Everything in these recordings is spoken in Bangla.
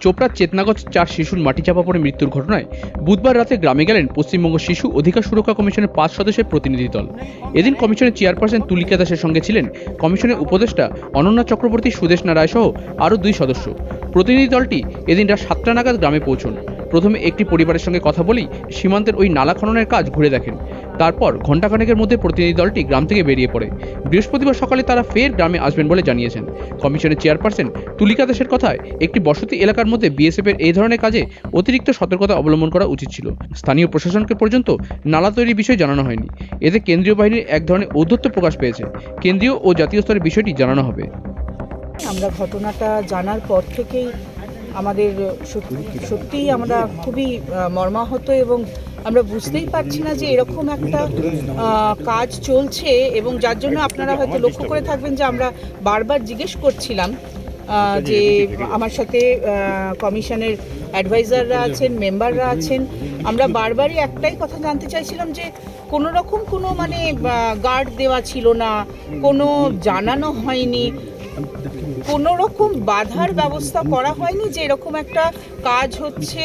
চোপড়ার চেতনাগজ চার শিশুর মাটি চাপা পড়ে মৃত্যুর ঘটনায় বুধবার রাতে গ্রামে গেলেন পশ্চিমবঙ্গ শিশু অধিকার সুরক্ষা কমিশনের পাঁচ সদস্যের প্রতিনিধি দল। এদিন কমিশনের চেয়ারপারসন তুলিকা দাসের সঙ্গে ছিলেন কমিশনের উপদেষ্টা অনন্যা চক্রবর্তী সুদেশনা রায় সহ আরও দুই সদস্য। প্রতিনিধি দলটি এদিন রাত সাতটা নাগাদ গ্রামে পৌঁছন। প্রথমে একটি পরিবারের সঙ্গে কথা বলেই সীমান্তের ওই নালা খননের কাজ ঘুরে দেখেন। তারপর ঘণ্টাখানেকের মধ্যে প্রতিনিধি দলটি গ্রাম থেকে বেরিয়ে পড়ে। বৃহস্পতিবার সকালে তারা ফের গ্রামে আসবেন বলে জানিয়েছেন। কমিশনের চেয়ারপারসন তুলিকা দাসের কথায় একটি বসতি এলাকার মধ্যে বিএসএফ এর এই ধরনের কাজে অতিরিক্ত সতর্কতা অবলম্বন করা উচিত ছিল। স্থানীয় প্রশাসনকে পর্যন্ত নালা তৈরির বিষয় জানানো হয়নি। এতে কেন্দ্রীয় বাহিনীর এক ধরনের ঔদ্ধত্য প্রকাশ পেয়েছে। কেন্দ্রীয় ও জাতীয় স্তরের বিষয়টি জানানো হবে। আমরা ঘটনাটা জানার পর থেকেই আমাদের সত্যি- সত্যিই আমরা খুবই মর্মাহত এবং আমরা বুঝতেই পারছি না যে এরকম একটা কাজ চলছে এবং যার জন্য আপনারা হয়তো লক্ষ্য করে থাকবেন যে আমরা বারবার জিজ্ঞেস করছিলাম যে আমার সাথে কমিশনের অ্যাডভাইজাররা আছেন, মেম্বাররা আছেন, আমরা বারবারই একটাই কথা জানতে চাইছিলাম যে কোনো রকম কোনো মানে গার্ড দেওয়া ছিল না, কোনো জানানো হয়নি কোনো রকম বাধার ব্যবস্থা করা হয়নি যে এরকম একটা কাজ হচ্ছে।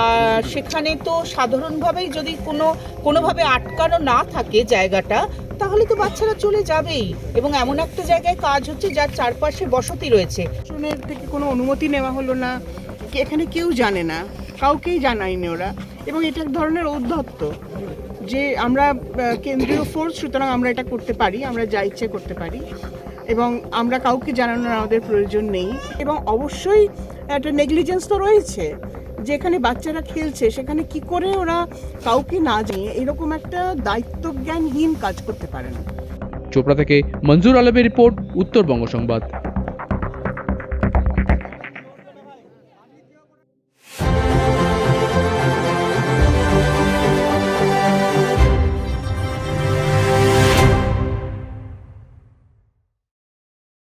আর সেখানে তো সাধারণভাবেই যদি কোনো, কোনোভাবে আটকানো না থাকে জায়গাটা, তাহলে তো বাচ্চারা চলে যাবেই। এবং এমন একটা জায়গায় কাজ হচ্ছে যার চারপাশে বসতি রয়েছে। প্রশাসনের থেকে কোনো অনুমতি নেওয়া হলো না। এখানে কেউ জানে না, কাউকেই জানায়নি ওরা। এবং এটা এক ধরনের ঔদ্ধত্য যে আমরা কেন্দ্রীয় ফোর্স সুতরাং আমরা এটা করতে পারি, আমরা যা ইচ্ছে করতে পারি। এবং আমরা কাউকে জানানোর আমাদের প্রয়োজন নেই। এবং অবশ্যই একটা নেগলিজেন্স তো রয়েছে, যেখানে বাচ্চারা খেলছে, সেখানে কি করে ওরা কাউকে না জানিয়ে এরকম একটা দায়িত্বজ্ঞানহীন কাজ করতে পারে না। চোপড়া থেকে মঞ্জুর আলমের রিপোর্ট, উত্তরবঙ্গ সংবাদ।